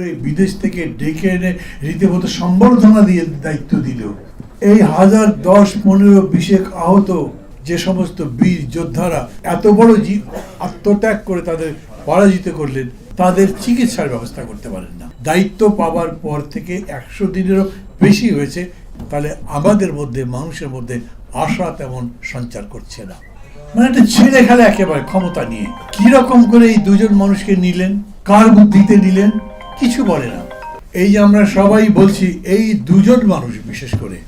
বিদেশ থেকে ডেকে এনে রীতিমতো সম্বর্ধনা দিয়ে দায়িত্ব দিল। এই হাজার দশ, পনেরো, বিশেক আহত যে সমস্ত বীর যোদ্ধারা এত বড় আত্মত্যাগ করে তাদের পরাজিত করলেন, তাদের চিকিৎসার ব্যবস্থা করতে পারেন না। দায়িত্ব পাওয়ার পর থেকে একশো দিনেরও বেশি হয়েছে, তাহলে আমাদের মধ্যে, মানুষের মধ্যে আশা তেমন সঞ্চার করছে না। মানে একটা ছেলে খেলা একেবারে ক্ষমতা নিয়ে। কীরকম করে এই দুজন মানুষকে নিলেন? কার বুদ্ধিতে নিলেন? কিছু বলে না। এই আমরা সবাই বলছি, এই দুজন মানুষ বিশেষ করে,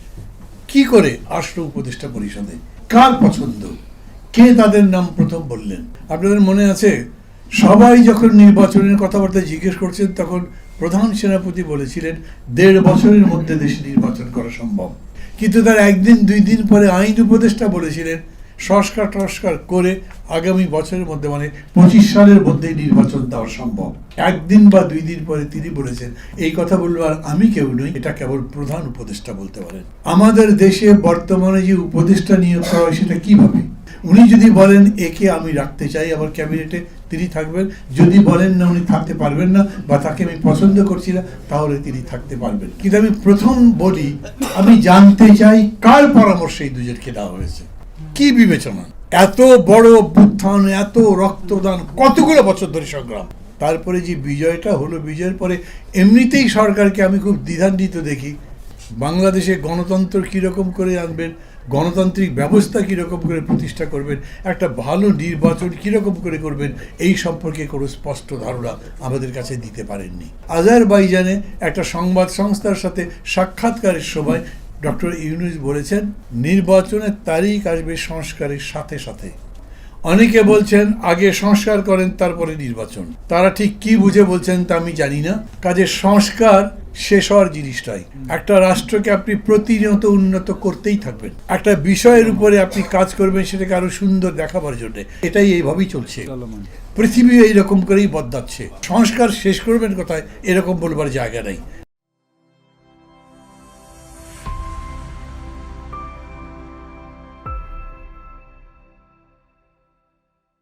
কি করে আসলো উপদেষ্টা পরিষদে? কার পছন্দ? কে তাদের নাম প্রথম বললেন? আপনাদের মনে আছে, সবাই যখন নির্বাচনের কথাবার্তা জিজ্ঞেস করছেন, তখন প্রধান সেনাপতি বলেছিলেন, দেড় বছরের মধ্যে দেশে নির্বাচন করা সম্ভব। কিন্তু তার একদিন, দুই দিন পরে আইন উপদেষ্টা বলেছিলেন সংস্কার টস্কার করে আগামী বছরের মধ্যে মানে পঁচিশ সালের মধ্যেই নির্বাচন দেওয়া সম্ভব। একদিন বা দুই দিন পরে তিনি বলেছেন, এই কথা বলব আর আমি কেউ নই। এটা কেবল প্রধান উপদেষ্টা বলতে পারেন। আমাদের দেশে বর্তমানে যে উপদেষ্টা নিয়োগ করা হয় সেটা কীভাবে? উনি যদি বলেন, একে আমি রাখতে চাই আমার ক্যাবিনেটে, তিনি থাকবেন। যদি বলেন, না, উনি থাকতে পারবেন না বা তাকে আমি পছন্দ করছি না, তাহলে তিনি থাকতে পারবেন। কিন্তু আমি প্রথম বলি, আমি জানতে চাই কার পরামর্শে এই দুজনকে দেওয়া হয়েছে। কি বিবেচনা? এত বড় অভ্যুত্থান এত রক্তদান, কতগুলো বছর ধরে সংগ্রাম? তারপরে যে বিজয়টা হলো, বিজয়ের পরে এমনিতেই সরকারকে আমি খুব দ্বিধান্বিত দেখি। বাংলাদেশে গণতন্ত্র কীরকম করে আনবেন, গণতান্ত্রিক ব্যবস্থা কীরকম করে প্রতিষ্ঠা করবেন, একটা ভালো নির্বাচন কীরকম করে করবেন, এই সম্পর্কে কোনো স্পষ্ট ধারণা আমাদের কাছে দিতে পারেননি। আজারবাইজানে একটা সংবাদ সংস্থার সাথে সাক্ষাৎকারের সময় ডক্টর ইউনুস বলেছেন, নির্বাচনের তারিখ আসবে সংস্কারের সাথে সাথে। অনেকে বলছেন, আগে সংস্কার করেন, তারপরে নির্বাচন। তারা ঠিক কি বুঝে বলছেন তা আমি জানি না। কাজে সংস্কার শেষ হওয়ার জিনিসটাই। একটা রাষ্ট্রকে আপনি প্রতিনিয়ত উন্নত করতেই থাকবেন। একটা বিষয়ের উপরে আপনি কাজ করবেন, সেটাকে আরও সুন্দর দেখাবার জন্য। এটাই এইভাবেই চলছে। পৃথিবী এইরকম করেই বদলাচ্ছে। সংস্কার শেষ করবেন কোথায়, এরকম বলবার জায়গা নেই।